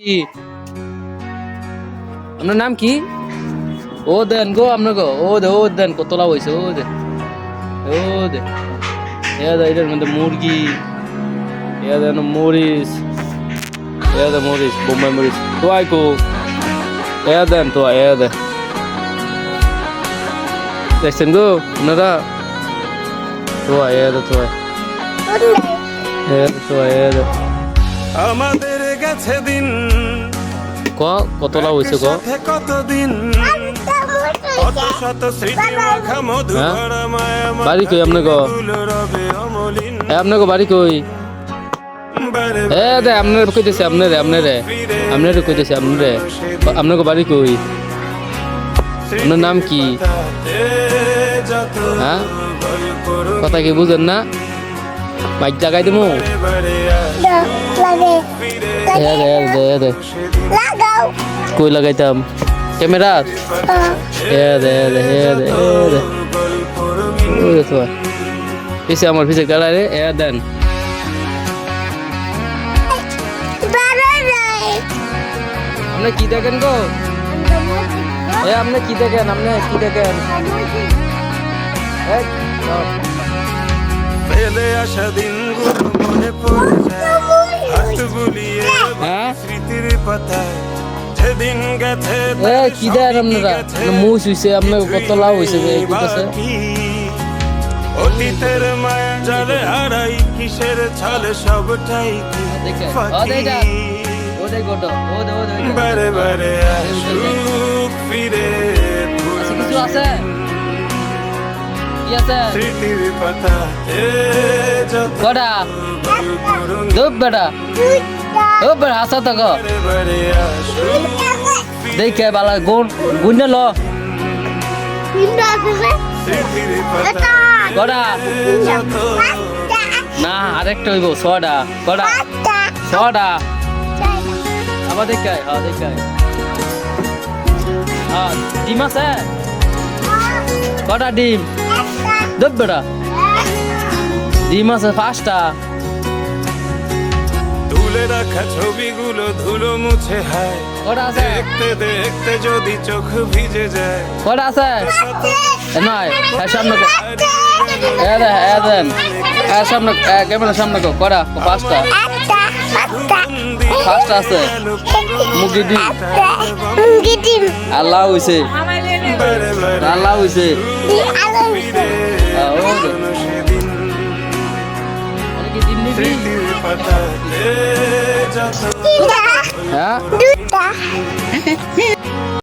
কি? আপনার নাম কি? ও দেন গো আপনার গো ও দে ও দেন কতলা হয়েছে ও দে ও দে এটার মধ্যে মুরগি এ দেন মরিচ এ দে মরিচ বোম্বাই মরিচ তো আই কো। এ দেন তো এ দে। দেখছেন গো আপনারা? তো এ দে তো এ দে তো এ দে। আমাদের গেছে দিন। ক কতলা হয়েছে ক? কতদিন? কত শত স্মৃতি মাখা মধু হ্যাঁ? ভরা মায়া বাড়ি কই আপনি অমলিন। এ আপনাকে বাড়ি কই? এ দে আপনার কইতেছে আপনারে আপনারে আপনারে কইতেছে আপনারে আপনাকে বাড়ি কই? আপনার নাম কি? হ্যাঁ? কথা কি বুঝেন না? মাইক জাগাই দেবো? বারে এ দে দে দে। কই লাগাইতাম? ক্যামেরা? এ দে এ দে এ দে। এ দে তো পিছে আমার পিছে গাড়ারে এ দেন। আপনি কি দেখেন গো? এ আপনি কি দেখেন? আপনি কি দেখেন। ফেলে আসা দিনগুলো এ কি দেন আপনারা মুখ হইছে আপনার কত লাভ হইছে এই কইতাছে অতীতের মায়া জালে হারাই কিসের ছলে সবটাই কি ওইটা। বারে বারে আসুক ফিরে কিছু আছে? স্মৃতির যত কটা ভুল বেটা। দুপ বেটা হাসা তো গো। দেখে বালা গুণ গুণ ল। কটা না, আরেকটা হইব, ছটা। কটা ছটা। আবার দেখে হ্যাঁ দেখে হ্যাঁ ডিম আছে? কটা ডিম? দুপ বেটা। ডিম আছে, পাঁচটা। রাখা ছবিগুলো ধুলো মুছে হায়। দেখতে দেখতে যদি চোখ ভিজে যায়। কটা আছে? নয় এর সামনে দেন সামনে ক্যামেরা সামনে কটা? পাঁচটা। পাঁচটা আছে। মুগি ডিম। আল্লাহ হইছে। হইছে। নিবি? স্মৃতির পাতাতে যত হ্যাঁ Duta.